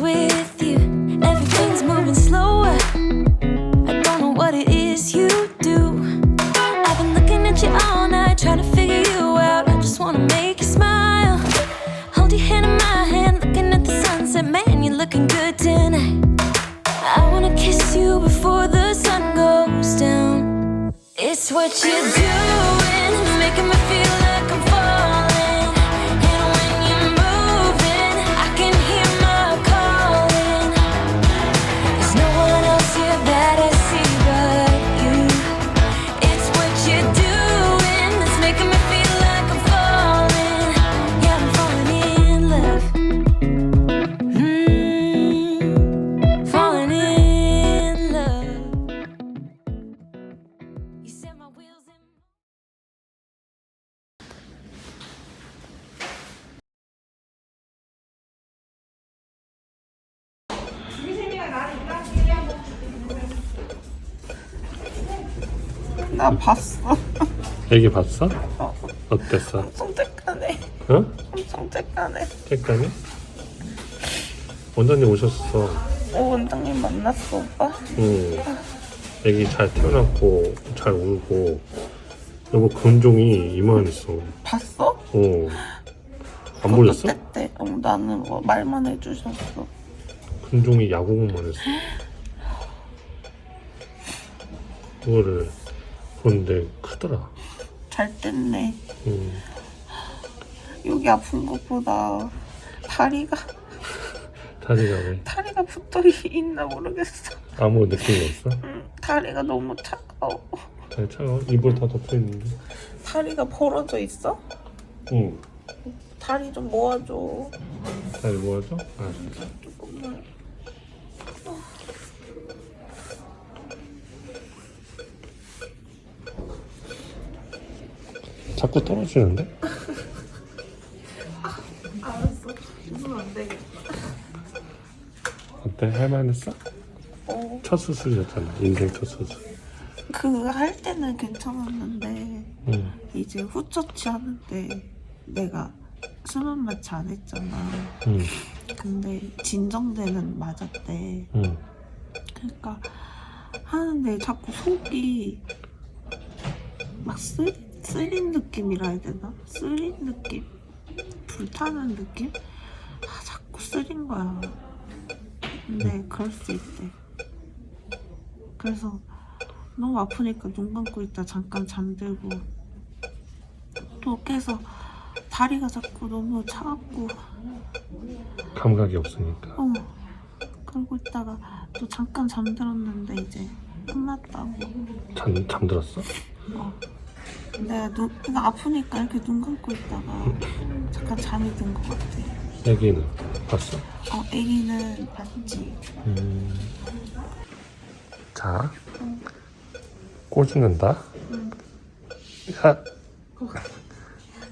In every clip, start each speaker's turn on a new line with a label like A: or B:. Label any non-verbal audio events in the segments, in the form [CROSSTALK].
A: with you. Everything's moving slower. I don't know what it is you do. I've been looking at you all night, trying to figure you out. I just wanna make you smile. Hold your hand in my hand, looking at the sunset. Man, you're looking good tonight. I wanna kiss you before the sun goes down. It's what you're doing, making me
B: 나 봤어.
C: 애기 봤어? 어땠어?
B: 엄청 tek하네.
C: 어?
B: 엄청 tek하네.
C: 색깔이? 원장님 오셨어.
B: 오, 원장님 만났어, 오빠?
C: 응. 애기 잘 태어났고 잘 울고 여보 근종이 이만했어.
B: 봤어?
C: 어. 안 보였어?
B: 그때 어, 나는 뭐 말만 해주셨어.
C: 근종이 야구공만 했어. [GASPS] 그거를 보는데 크더라.
B: 잘 뗐네.
C: 응.
B: 여기 아픈 것보다 다리가
C: 다리가 왜
B: 다리가 붙어 있나 모르겠어.
C: 아무 느낌이 없어?
B: 응, 다리가 너무 차가워.
C: 다리 차가워? 이불 다 덮여 있는데.
B: 다리가 벌어져 있어?
C: 응.
B: 다리 좀 모아줘.
C: 다리 모아줘? 아,
B: 조금
C: 자꾸 떨어지는데?
B: 알았어. 이건 안 되겠다.
C: 어때? 할만했어?
B: 어,
C: 첫 수술이었잖아. 인생 첫 수술.
B: 그 할 때는 괜찮았는데
C: 응.
B: 이제 후처치 하는데 내가 수면 마취 안 했잖아.
C: 응.
B: 근데 진정제는 맞았대.
C: 응.
B: 그러니까 하는데 자꾸 속이 막 쓰, 쓰린 느낌이라 해야 되나? 쓰린 느낌? 불타는 느낌? 아, 자꾸 쓰린 거야. 근데 그럴 수 있대. 그래서 너무 아프니까 눈 감고 있다 잠깐 잠들고 또 깨서 다리가 자꾸 너무 차갑고
C: 감각이 없으니까.
B: 어. 그러고 있다가 또 잠깐 잠들었는데 이제 끝났다고.
C: 잠, 잠들었어?
B: 어. 내가 눈, 내가 아프니까 이렇게 눈 감고 있다가 잠깐 잠이 든 것 같아.
C: 애기는 봤어?
B: 어, 애기는 봤지.
C: 음. 자, 꽂는다.
B: 응.
C: 야,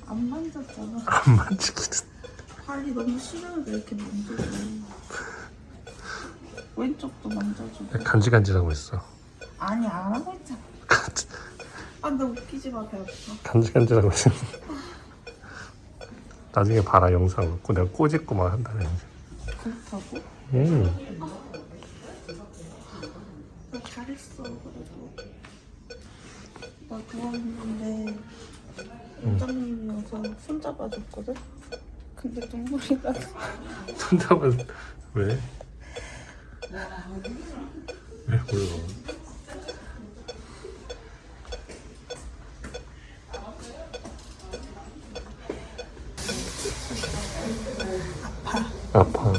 B: 안 만졌잖아.
C: 안 만지기는.
B: 발이 너무 싫어요. 이렇게 만져줘. 왼쪽도 만져주고.
C: 간지간지하고 있어.
B: 아니, 안 하고 있잖아.
C: 간지,
B: 아, 나 웃기지 마, 배 아파.
C: 간지간지하고 있어. 나중에 봐라 영상 갖고 내가 꼬집고 막 한다네.
B: 그렇다고?
C: 음.
B: 나 잘했어 그래도 나 누워있는데 원장님이어서 손잡아줬거든? 근데 눈물이 나 [LAUGHS]
C: 손잡아 왜? 왜 울어?
B: 아파
C: 아파.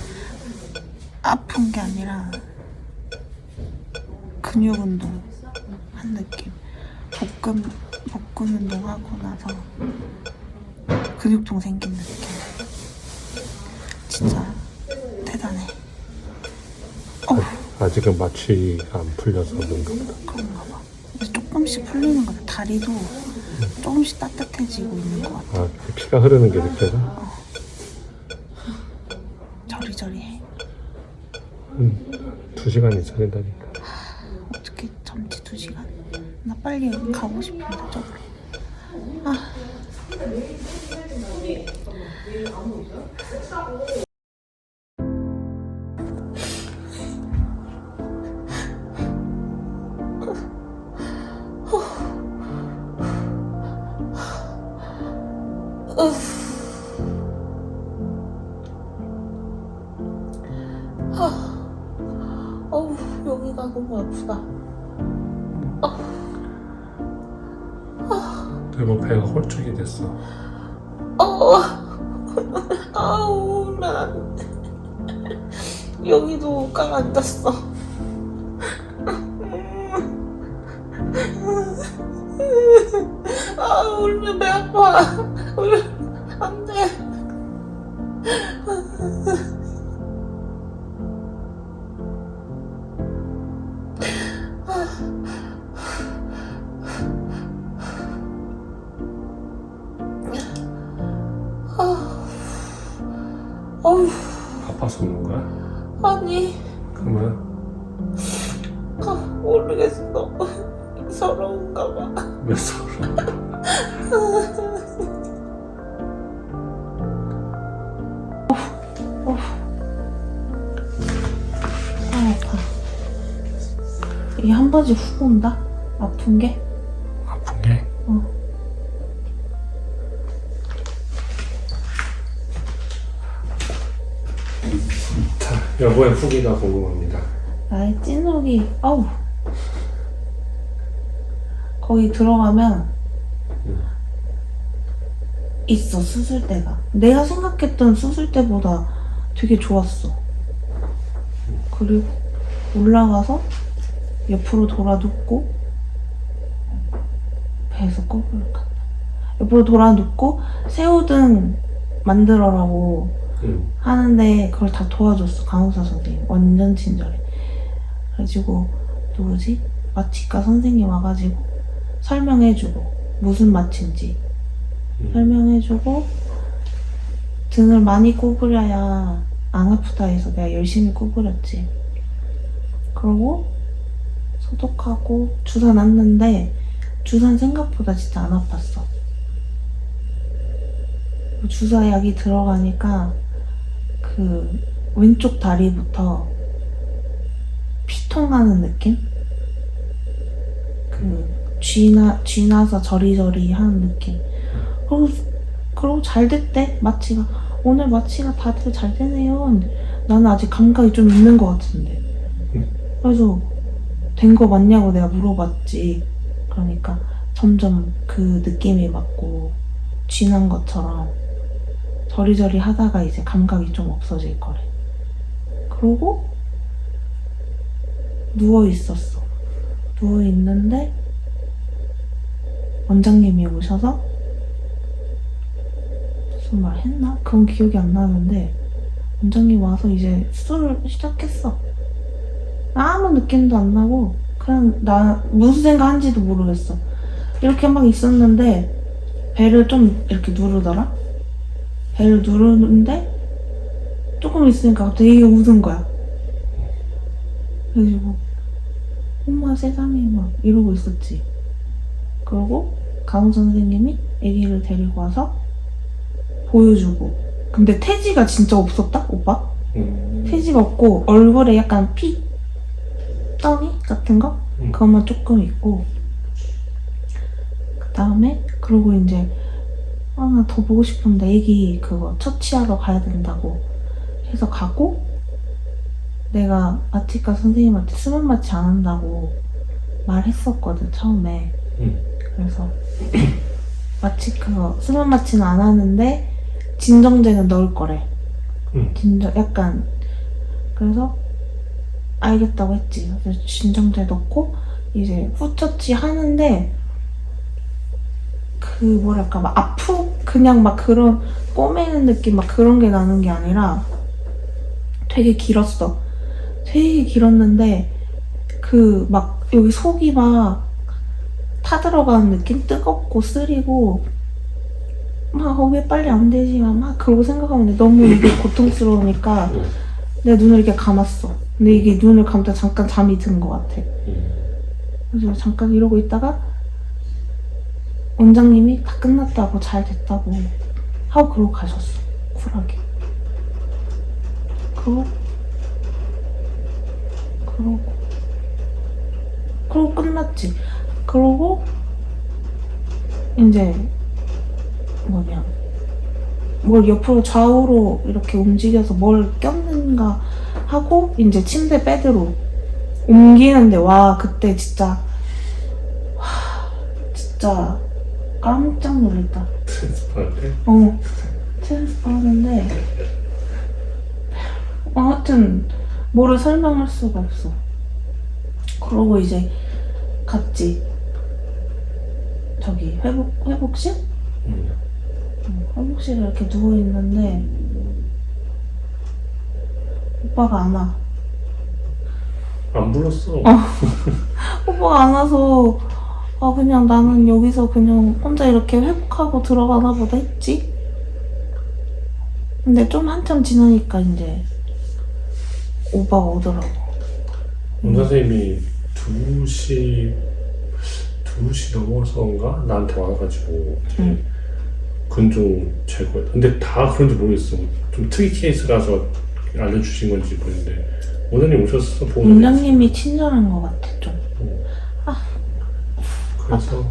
B: 아픈 게 아니라 근육 운동 한 느낌 복근 복근 운동하고 나서 근육통 생긴 느낌 진짜 대단해 어
C: 아직은 마취가 안 풀려서 그런가 보다.
B: 그런가 봐 근데 조금씩 풀리는 거야 다리도 조금씩 따뜻해지고 있는 것 같아
C: 아, 피가 흐르는 게 느껴져?
B: 저리저리해
C: 응. 두 시간 있어야 된다니까.
B: 어떻게 잠지 두 시간? 나 빨리 가고 싶은데 저기로. 아. 여기가 너무 아프다.
C: 내 몸 배가 홀쭉이 됐어.
B: 어, 아우 난 여기도 가라앉았어. 아 울면 배 아파. 울면
C: 아파서 우는 거야?
B: 아니
C: 그러면
B: 아, 모르겠어. 서러운가 봐.
C: 왜 서러?
B: 아, 아파. 이게 한 번씩 훅 온다? 아픈 게?
C: 여보의 후기가 궁금합니다.
B: 나의 찐욱이, 아우. 거기 들어가면
C: 음.
B: 있어, 수술대가. 내가 생각했던 수술대보다 되게 좋았어. 그리고 올라가서 옆으로 돌아 눕고 배에서 간다. 옆으로 돌아 눕고 새우등 만들어라고
C: 응.
B: 하는데 그걸 다 도와줬어 간호사 선생님. 완전 친절해. 그래가지고 누구지? 마취과 선생님 와가지고 설명해주고 무슨 마취인지
C: 응.
B: 설명해주고 등을 많이 구부려야 안 아프다 해서 내가 열심히 구부렸지. 그러고 소독하고 주사 놨는데 주사는 생각보다 진짜 안 아팠어. 주사 약이 들어가니까 그 왼쪽 다리부터 피통 나는 느낌? 그 쥐나 쥐나서 저리저리 하는 느낌. 그리고 그리고 잘 됐대 마취가 오늘 마취가 다들 잘 되네요. 나는 아직 감각이 좀 있는 것 같은데. 그래서 된 거 맞냐고 내가 물어봤지. 그러니까 점점 그 느낌이 맞고 쥐난 것처럼 저리저리 하다가 이제 감각이 좀 없어질 거래. 그러고 누워 있었어. 누워 있는데 원장님이 오셔서 무슨 말 했나? 그건 기억이 안 나는데 원장님 와서 이제 수술을 시작했어. 아무 느낌도 안 나고 그냥 나 무슨 생각한지도 모르겠어. 이렇게 막 있었는데 배를 좀 이렇게 누르더라. 배를 누르는데 조금 있으니까 되게 웃은 거야. 그래가지고 엄마 세상에 막 이러고 있었지. 그러고 간호 선생님이 아기를 데리고 와서 보여주고. 근데 태지가 진짜 없었다, 오빠?
C: 응.
B: 태지가 없고 얼굴에 약간 피 떡이 같은 거
C: 응.
B: 그것만 조금 있고 그 다음에 그러고 이제 아 나 더 보고 싶은데 애기 그거 처치하러 가야 된다고 해서 가고 내가 마취과 선생님한테 수면 마취 안 한다고 말했었거든 처음에
C: 응.
B: 그래서 [CLEARS THROAT] 마취 그거 수면 마취는 안 하는데 진정제는 넣을 거래
C: 응.
B: 진정 약간 그래서 알겠다고 했지. 그래서 진정제 넣고 이제 후처치 하는데 그 뭐랄까 막 아프 그냥 막 그런 꼬매는 느낌 막 그런 게 나는 게 아니라 되게 길었어. 되게 길었는데 그 막 여기 속이 막 타들어가는 느낌 뜨겁고 쓰리고 막왜 빨리 안 되지만 막 그러고 생각하면 너무 이게 고통스러우니까
C: 응.
B: 내 눈을 이렇게 감았어. 근데 이게 눈을 감다 잠깐 잠이 든 것 같아.
C: 응.
B: 그래서 잠깐 이러고 있다가 원장님이 다 끝났다고 잘 됐다고 하고 그러고 가셨어. 쿨하게. 그러고 그러고 그러고 끝났지. 그러고 이제 뭐냐 뭘 옆으로 좌우로 이렇게 움직여서 뭘 꼈는가 하고 이제 침대 베드로 옮기는데 와 그때 진짜 와 진짜 깜짝 놀랐다.
C: 트랜스퍼한테
B: 어 트랜스퍼 하는데 어, 하여튼 뭐를 설명할 수가 없어. 그러고 이제 갔지. 저기 회복 회복실?
C: 응.
B: 어, 회복실에 이렇게 누워 있는데 오빠가 안 와.
C: 안 불렀어. [LAUGHS]
B: 오빠가 안 와서 아 그냥 나는 여기서 그냥 혼자 이렇게 회복하고 들어가나 보다 했지. 근데 좀 한참 지나니까 이제 오빠가 오더라고.
C: 원 선생님이 2시 2시 넘어서인가 나한테 와가지고
B: 응.
C: 근종 제거했다. 근데 다 그런지 모르겠어. 좀 특이 케이스라서 알려주신 건지 모르겠는데 원장님 오셨어
B: 원장님이 친절한 것 같아 좀.
C: 그래서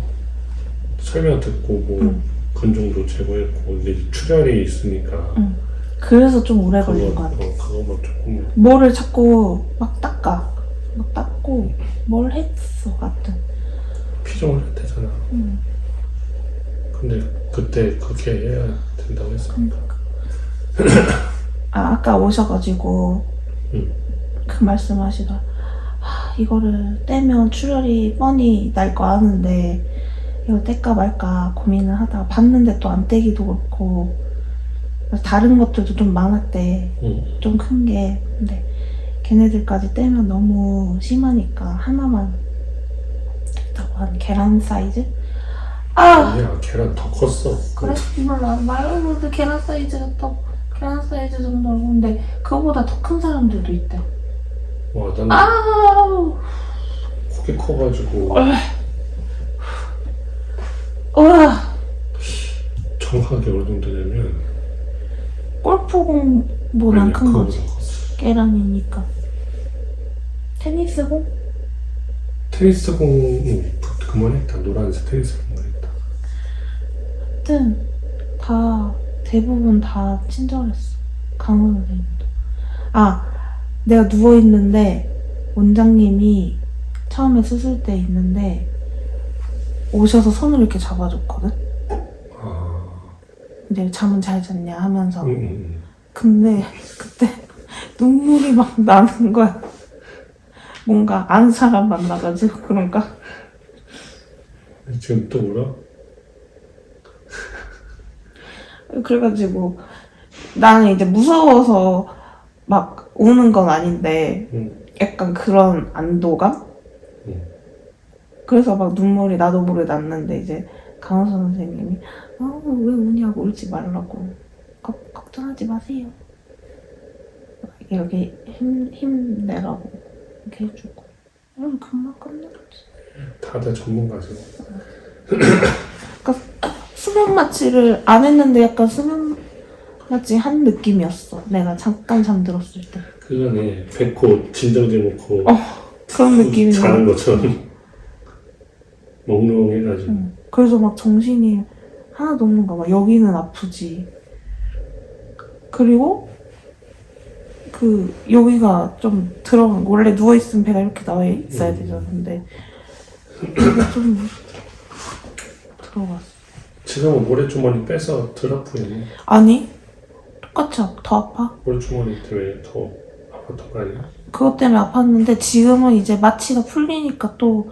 C: 설명 듣고 뭐
B: 응.
C: 근종도 제거했고 근데 이제 출혈이 있으니까
B: 응. 그래서 좀 오래 걸린
C: 그거
B: 것 같아.
C: 어, 그거만 조금
B: 뭐를 자꾸 막 닦아. 막 닦고 뭘 했어 같은.
C: 피정을 했대잖아.
B: 응.
C: 근데 그때 그렇게 해야 된다고 했어.
B: 아 아까 오셔가지고
C: 응.
B: 그 말씀하시다. 하, 이거를 떼면 출혈이 뻔히 날 거 아는데 이걸 뗄까 말까 고민을 하다가 봤는데 또 안 떼기도 그렇고 다른 것들도 좀 많았대.
C: 응.
B: 좀큰 게. 근데 걔네들까지 떼면 너무 심하니까 하나만 됐다고 한 계란 사이즈? 아!
C: 아니야 계란 더 컸어.
B: 그래? 몰라. 말로도 계란 사이즈 같다고. 계란 사이즈 정도로. 근데 그거보다 더 큰 사람들도 있대.
C: 와 나는
B: 아우!
C: 크게 커가지고
B: 우와!
C: 정확하게 어느 정도 되면
B: 골프공보단 큰 거지.
C: 컸어.
B: 계란이니까. 테니스공?
C: 테니스공 응, 그- 그만했다. 노란색 테니스 그만했다.
B: 하여튼 다 대부분 다 친절했어. 강원 선생님도. 아, 내가 누워 있는데 원장님이 처음에 수술 때 있는데 오셔서 손을 이렇게 잡아줬거든.
C: 아,
B: 이제 잠은 잘 잤냐 하면서.
C: 응, 응,
B: 근데 그때 [LAUGHS] 눈물이 막 나는 거야. 뭔가 아는 사람 만나가지고 그런가?
C: 응. 지금 또 울어?
B: 그래가지고 나는 이제 무서워서 막 우는 건 아닌데
C: 응.
B: 약간 그런 안도감?
C: 응.
B: 그래서 막 눈물이 나도 모르게 났는데 이제 강호선 선생님이 아, 왜 우냐고 울지 말라고 걱- 걱정하지 마세요 이렇게 힘, 힘내라고 이렇게 해주고 응, 금방 끝났지
C: 다들 전문가죠.
B: 수면 마취를 안 했는데 약간 수면 마취 한 느낌이었어 내가 잠깐 잠들었을 때
C: 그전에 백호 진정제 놓고
B: 어, 그런 느낌이
C: 자는 것처럼 [LAUGHS] 멍롱해가지고
B: 응. 그래서 막 정신이 하나도 없는 거야. 막 여기는 아프지. 그리고 그 여기가 좀 들어간 거. 원래 누워 있으면 배가 이렇게 나와 있어야 되잖아. 근데 이게 좀 들어갔어.
C: 지금은 모래주머니 빼서 드라프했네.
B: 아니 똑같이 아- 더 아파.
C: 모래주머니 때문에 더 아팠던 거 아니야?
B: 그것 때문에 아팠는데 지금은 이제 마취가 풀리니까 또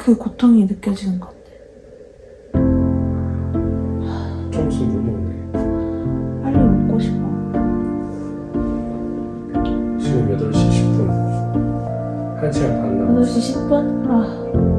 B: 그 고통이 느껴지는 것 같아.
C: 조금씩 물 먹네.
B: 빨리 먹고 싶어.
C: 지금 8시 10분. 1시간 반 남았어.
B: 8시 10분? 아